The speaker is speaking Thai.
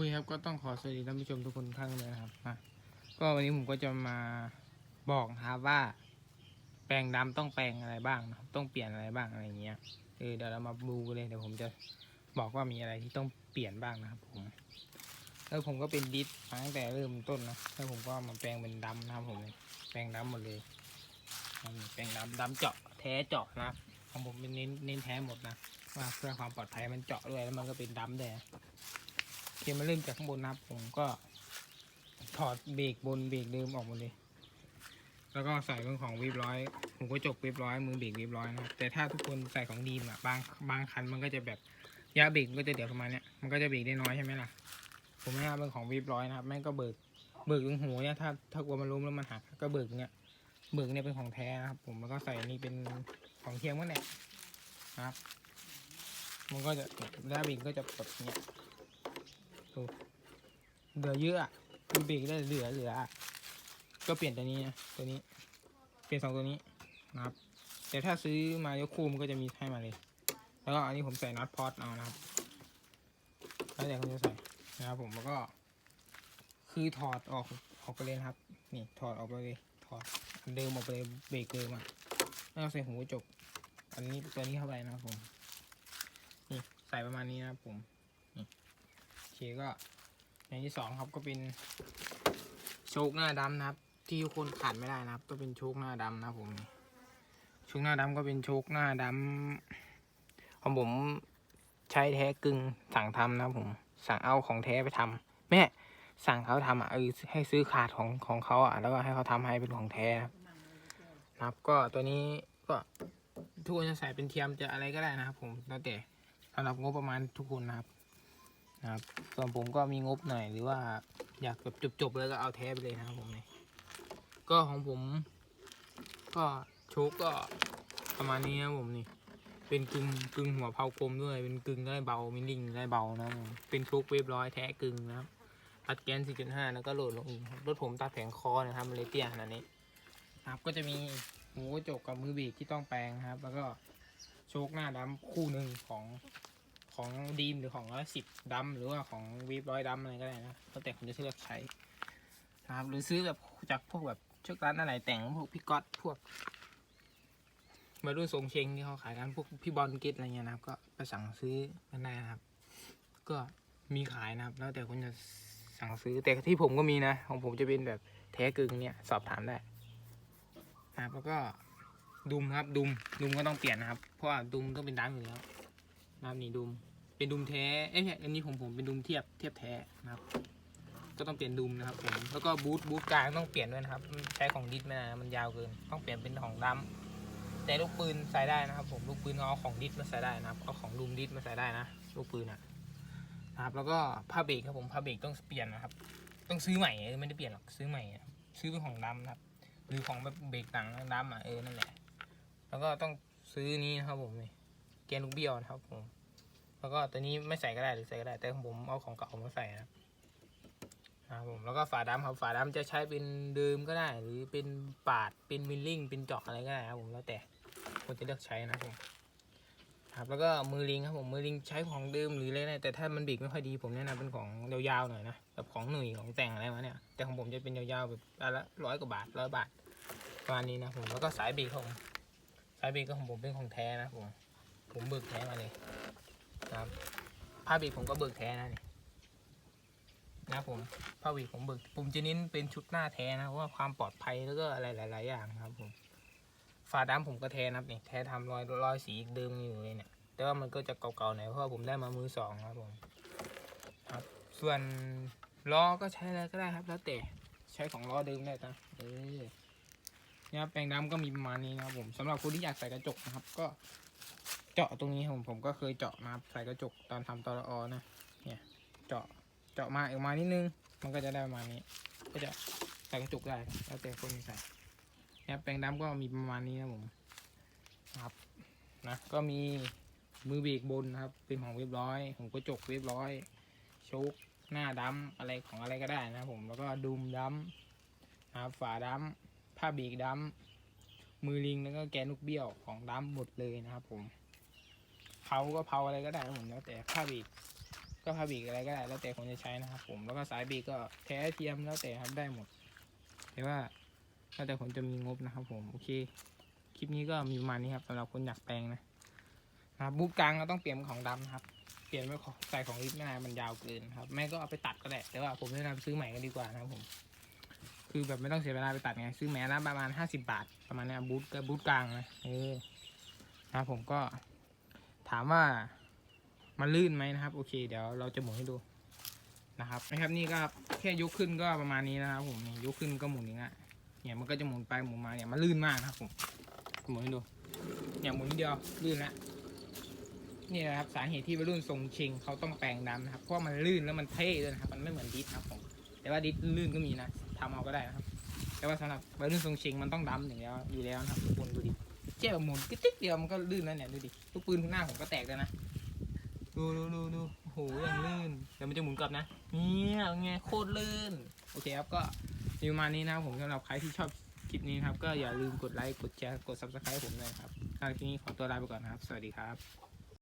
คุยครับก็ต้องขอสวัสดีท่านผู้ชมทุกคนทุกท่านเลยนะครับอะก็วันนี้ผมก็จะมาบอกนะครับว่า แปลงดำต้องแปลงอะไรบ้างนะครับต้องเปลี่ยนอะไรบ้างอะไรเงี้ยเออเดี๋ยวเรามาดูกันเลยเดี๋ยวผมจะบอกว่ามีอะไรที่ต้องเปลี่ยนบ้างนะครับ ผมแล้วผมก็เป็นดิสมาตั้งแต่เริ่มต้นนะแล้วผมก็มาแปลงเป็นดำนะครับผมแปลงดำหมดเลยแปลงดำดำเจาะแท้เจาะนะครับของผมเป็นเน้นเน้นแท้หมดนะว่าเพื่อความปลอดภัยมันเจาะด้วยแล้วมันก็เป็นดำด้วย นะโอเคมาเริ่มจากข้างบนนะครับผมก็ถอดเบรกบนเบรกเดิมออกหมดเลย แล้วก็ใส่เรื่องของวิบร้อยผมก็จกวิบร้อยมือเบรกวิบร้อยนะครับแต่ถ้าทุกคนใส่ของดีมอะบางบางคันมันก็จะแบบยาเบรกมันก็จะเดี๋ยวประมาณเนี้ยมันก็จะเบรกได้น้อยใช่ไหมล่ะผมไม่เอาเป็นของวิบร้อยนะครับแม่งก็เบิกเบิกตรงหูเนี่ยถ้าถ้ากลัวมันล้มแล้วมันหักก็เบิกเนี่ยเบิกเนี่ยเป็นของแท้นะครับ ผมแล้วก็ใส่นนี้เป็นของเทียมก็เนี่ยนะครับ มันก็จะด้าเบรกก็จะแบบเนี้ย เหลือเยอะอะมีเบรกได้เหลือเหลือก็เปลี่ยนตัวนี้นะตัวนี้ เปลี่ยนสองตัวนี้นะครับ แต่ถ้าซื้อมายกคู่มันก็จะมีให้มาเลย แล้วก็อันนี้ผมใส่น็อตพอตเอานะครับ แล้วแต่คุณจะใส่นะครับผมแล้วก็ คือถอดออกออกไปเลยครับ นี่ถอดออกไปเลยถอดอันเดิมออกไปเลยเบรกเดิมอะแล้วใส่หูจกอันนี้ตัวนี้เข้าไปนะครับผม นี่ใส่ประมาณนี้นะครับผมนี่ เคก็อย่างที่สองครับก็เป็นโชคหน้าดำนะครับ ที่ทุกคนขาดไม่ได้นะครับ ก็เป็นโชคหน้าดำนะผมโชคหน้าดำก็เป็นโชคหน้าดำของผมใช้แท้กึ่งสั่งทำนะผม สั่งเอาของแท้ไปทำแม่สั่งเขาทำอะเออให้ซื้อขาดของของเขาอะแล้วก็ให้เขาทำให้เป็นของแท้ครับนะครับก็ตัวนี้ก็ทุกคนจะใส่เป็นเทียมจะอะไรก็ได้นะครับผมแล้วแต่สำหรับงบประมาณทุกคนนะครับ นะครับ ส่วนผมก็มีงบหน่อยหรือว่าอยากแบบจบๆเลยก็เอาแท้ไปเลยนะครับผมนี่ก็ของผม ก็โชคก็ประมาณนี้นะผมนี่ เป็นกึ่งกึ่งหัวเผากลมด้วย เป็นกึ่งได้เบามิลิ่งได้เบานะผมเป็นโชคเวฟร้อยแท้กึ่งนะครับอัดแกน 4.5 แล้วก็โหลดลงอีกรถผมตัดแผงคอนะครับมันเลยเตี้ยขนาดนี้นะครับก็จะมีหูกระจกกับมือบรกที่ต้องแปลงครับ แล้วก็โชคหน้าดำคู่หนึ่งของ ของดีมหรือของร้อยสิบดัมหรือว่าของวีบร้อยดัมอะไรก็ได้นะแล้วแต่คุณจะเลือกใช้นะครับหรือซื้อแบบจากพวกแบบชือกร้านอะไรแต่งพวกพี่ก๊อตพวกมารุ่นทรงเชงที่เขาขายกันพวกพี่บอลเกตอะไรเงี้ยนะครับ ก็ไปสั่งซื้อกันได้นะครับ ก็มีขายนะครับ แล้วแต่คุณจะสั่งซื้อแต่ที่ผมก็มีนะ ของผมจะเป็นแบบแท้กึ่งเนี่ยสอบถามได้นะครับแล้วก็ดุมครับดุมดุมก็ต้องเปลี่ยนนะครับ เพราะว่าดุมต้องเป็นดัมอยู่แล้ว นะครับนี่ดุมเป็นดุมแท้เอ้ยอันนี้ผมผมเป็นดุมเทียบเทียบแท้นะครับ ก็ต้องเปลี่ยนดุมนะครับผมแล้วก็บูทบูทกลางต้องเปลี่ยนด้วยนะครับ ใช้ของดิสไม่นานมันยาวเกิน ต้องเปลี่ยนเป็นของดำแต่ลูกปืนใส่ได้นะครับ ผมลูกปืนเอาของดิสมาใส่ได้นะครับเอาของดุมดิสมาใส่ได้นะ ลูกปืนอะนะครับ แล้วก็ผ้าเบรกครับผมผ้าเบรกต้องเปลี่ยนนะครับ ต้องซื้อใหม่ไม่ได้เปลี่ยนหรอกซื้อใหม่ซื้อเป็นของดำนะครับ หรือของแบบเบรกหนังดำอะเออนั่นแหละ แล้วก็ต้องซื้อนี้นะครับผมนี่แกนลูกเบี้ยวนะครับผม แล้วก็ตัวนี้ไม่ใส่ก็ได้หรือใส่ก็ได้ แต่ของผมเอาของเก่ามาใส่นะครับนะครับผมแล้วก็ฝาดำครับฝาดำจะใช้เป็นเดิมก็ได้ หรือเป็นปาดเป็นมิลลิ่งเป็นเจาะอะไรก็ได้ครับผมแล้วแต่คนจะเลือกใช้นะครับผมครับแล้วก็มือลิงครับผมมือลิงใช้ของเดิมหรืออะไรแต่ถ้ามันบรกไม่ค่อยดีผมแนะนำเป็นของยาวๆหน่อยนะแบบของหนุ่ยของแต่งอะไรมาเนี่ยแต่ของผมจะเป็นยาวๆแบบอันละร้อยกว่าบาทร้อยบาทประมาณนี้นะผมแล้วก็สายบรกครับผมสายบรกก็ของผมเป็นของแท้นะผมผมเบิกแท้มาเลย นะครับผ้าบรกผมก็เบิกแท้นะนี่นะผมผ้าบรกผมเบิกผมจะเน้นเป็นชุดหน้าแท้นะเพราะว่าความปลอดภัยแล้วก็อะไรหลาย ๆ อย่างครับผมฝาดำผมก็แท้นะครับนี่แท้ทำรอยรอยสีเดิมอยู่เลยเนี่ยแต่ว่ามันก็จะเก่าๆหน่อยเพราะว่าผมได้มามือสองครับผมครับ ส่วนล้อก็ใช้อะไรก็ได้ครับ แล้วแต่ใช้ของล้อเดิมได้นะเออเนี่ยครับแปลงดำก็มีประมาณนี้นะครับผมสำหรับคนที่อยากใส่กระจกนะครับ ก็ เจาะตรงนี้ผมผมก็เคยเจาะมาใส่กระจกตอนทำตอรอนะ เนี่ย เจาะเจาะมาออกมานิดนึง มันก็จะได้ประมาณนี้ ก็จะใส่กระจกได้แล้วแต่คนใส่เนี่ยแปลงดำก็มีประมาณนี้นะผมครับนะก็มีมือเบรกบนนะครับ เป็นของเรียบร้อยของกระจกเรียบร้อยโชคหน้าดำอะไรของอะไรก็ได้นะผมแล้วก็ดุมดำนะครับฝาดำผ้าเบรกดำมือลิงแล้วก็แกนลูกเบี้ยวของดำหมดเลยนะครับผม เผาก็เผาอะไรก็ได้ผมแล้วแต่ผ้าบรกก็พาบรกอะไรก็ได้ แล้วแต่คนจะใช้นะครับ ผมแล้วก็สายบรกก็แท้เทียมแล้วแต่ครับได้หมดแต่ว่าแล้วแต่คนจะมีงบนะครับ ผมโอเคคลิปนี้ก็มีประมาณนี้ครับสำหรับคนอยากแปลงนะนะบูทกลางก็ต้องเปลี่ยนของดำครับ เปลี่ยนเป็นของใส่ของลิฟไม่ได้มันยาวเกินครับแม่ก็เอาไปตัดก็ได้แต่ว่าผมแนะนำซื้อใหม่ก็ดีกว่านะครับผม คือแบบไม่ต้องเสียเวลาไปตัดไงซื้อแม้ละประมาณห้าสิบาท ประมาณนี้บูทก็บูทกลางนะเออนะผมก็ ถามว่ามันลื่นไหมนะครับ โอเค เดี๋ยวเราจะหมุนให้ดูนะครับนะครับนี่ก็แค่ยกขึ้นก็ประมาณนี้นะครับผมนี่ยกขึ้นก็หมุนอย่างเงี้ยเนี่ยมันก็จะหมุนไปหมุนมาเนี่ยมันลื่นมากนะครับผมหมุนให้ดูเนี่ยหมุนนิดเดียวลื่นแล้วนี่นะครับสาเหตุที่วัยรุ่นทรงเชงเขาต้องแปลงดำนะครับเพราะมันลื่นแล้วมันเท่ด้วยนะครับ มันไม่เหมือนดิสครับผมแต่ว่าดิสลื่นก็มีนะทำเอาก็ได้นะครับ แต่ว่าสำหรับวัยรุ่นทรงเชงมันต้องดำอย่างเดียวอยู่แล้วนะครับทุกคนดูดิ เจ๊แบบหมุนกิ๊กติ๊กเดียวมันก็ลื่นแล้วเนี่ยดูดิลูกปืนข้างหน้าผมก็แตกแล้วนะดูดูดูดูโอ้โหยังลื่นเดี๋ยวมันจะหมุนกลับนะเนี่ยไงโคตรลื่นโอเคครับก็มีประมาณนี้นะครับผมสำหรับใครที่ชอบคลิปนี้นะครับก็อย่าลืมกดไลค์กดแชร์กดซับสไคร b ์ผมด้วยนะครับสำหรับคลิปนี้ขอตัวลาไปก่อนนะครับ สวัสดีครับ